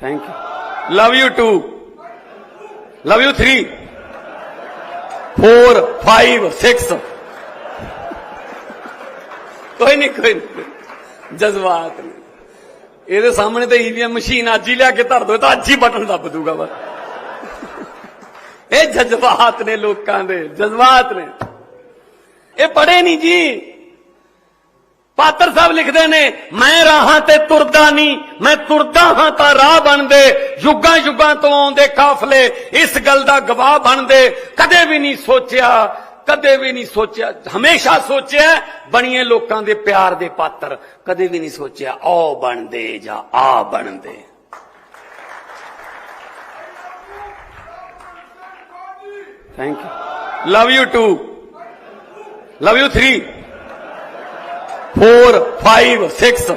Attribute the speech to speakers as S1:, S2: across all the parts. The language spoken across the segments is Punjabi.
S1: Thank you love you too love you 3 4 5 6 ਕੋਈ ਨਹੀਂ ਕੋਈ ਨਹੀਂ ਜਜ਼ਬਾਤ ਨੇ ਇਹਦੇ ਸਾਹਮਣੇ ਤਾਂ ਈਵੀਐਮ ਮਸ਼ੀਨ ਅੱਜ ਹੀ ਲਿਆ ਕੇ ਧਰ ਦੋ ਤਾਂ ਅੱਜ ਹੀ ਬਟਨ ਦੱਬ ਦੂਗਾ ਬਸ ਇਹ ਜਜ਼ਬਾਤ ਨੇ ਲੋਕਾਂ ਦੇ ਜਜ਼ਬਾਤ ਨੇ ਇਹ ਪੜੇ ਨਹੀਂ ਜੀ ਪਾਤਰ ਸਾਹਿਬ ਲਿਖਦੇ ਨੇ, ਮੈਂ ਰਾਹਾਂ ਤੇ ਤੁਰਦਾ ਨਹੀਂ, ਮੈਂ ਤੁਰਦਾ ਹਾਂ ਤਾਂ ਰਾਹ ਬਣਦੇ, ਯੁੱਗਾਂ ਯੁੱਗਾਂ ਤੋਂ ਆਉਂਦੇ ਕਾਫਲੇ, ਇਸ ਗੱਲ ਦਾ ਗਵਾਹ ਬਣਦੇ, ਕਦੇ ਵੀ ਨਹੀਂ ਸੋਚਿਆ, ਕਦੇ ਵੀ ਨਹੀਂ ਸੋਚਿਆ, ਹਮੇਸ਼ਾ ਸੋਚਿਆ, ਬਣੀਏ ਲੋਕਾਂ ਦੇ ਪਿਆਰ ਦੇ ਪਾਤਰ, ਕਦੇ ਵੀ ਨਹੀਂ ਸੋਚਿਆ, ਆਓ ਬਣਦੇ ਜਾਂ ਆ ਬਣਦੇ। Thank you love you too love you 3 4 5 6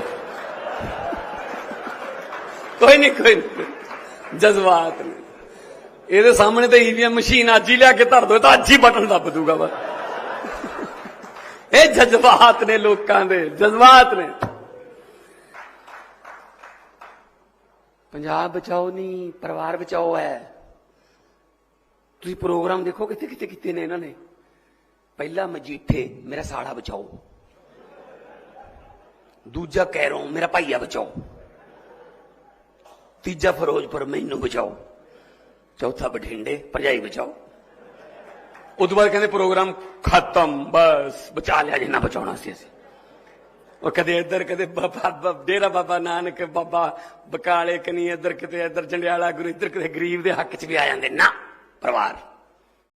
S1: ਕੋਈ ਨਹੀਂ ਕੋਈ ਨਹੀਂ ਜਜ਼ਬਾਤ ਨੇ। ਇਹਦੇ ਸਾਹਮਣੇ ਤਾਂ ਈਵੀਐਮ ਮਸ਼ੀਨ ਅੱਜ ਹੀ ਲਿਆ ਕੇ ਧਰ ਦੋ ਤਾਂ ਅੱਜ ਹੀ ਬਟਨ ਦੱਬ ਦੂਗਾ ਬਸ। ਇਹ ਜਜ਼ਬਾਤ ਨੇ ਲੋਕਾਂ ਦੇ, ਜਜ਼ਬਾਤ ਨੇ। ਪੰਜਾਬ ਬਚਾਓ ਨਹੀਂ ਪਰਿਵਾਰ ਬਚਾਓ ਹੈ। ਤੁਸੀਂ ਪ੍ਰੋਗਰਾਮ ਦੇਖੋ ਕਿੱਥੇ ਕਿੱਥੇ ਕੀਤੇ ਨੇ ਇਹਨਾਂ ਨੇ। ਪਹਿਲਾ ਮਜੀਠੇ, ਮੇਰਾ ਸਾੜਾ ਬਚਾਓ। ਦੂਜਾ ਕੈਰੋਂ ਮੇਰਾ ਭਾਈਆ ਬਚਾਓ। ਤੀਜਾ ਫਿਰੋਜ਼ਪੁਰ ਮੈਨੂੰ ਬਚਾਓ। ਚੌਥਾ ਬਠਿੰਡੇ, ਭਰਜਾਈ ਬਚਾਓ। ਉਸ ਬਾਅਦ ਕਹਿੰਦੇ ਪ੍ਰੋਗਰਾਮ ਖਤਮ, ਬਸ, ਬਚਾ ਲਿਆ ਜਿੰਨਾ ਬਚਾਉਣਾ ਸੀ ਅਸੀਂ। ਉਹ ਕਦੇ ਇੱਧਰ ਕਦੇ ਬਾਬਾ- ਡੇਰਾ ਬਾਬਾ ਨਾਨਕ, ਬਾਬਾ ਬਕਾਲੇ ਕਨੀ, ਇੱਧਰ ਕਿਤੇ ਇੱਧਰ ਜੰਡਿਆਲਾ ਗੁਰੂ, ਇੱਧਰ ਕਿਤੇ ਗਰੀਬ ਦੇ ਹੱਕ 'ਚ ਵੀ ਆ ਜਾਂਦੇ। ਨਾ, ਪਰਿਵਾਰ।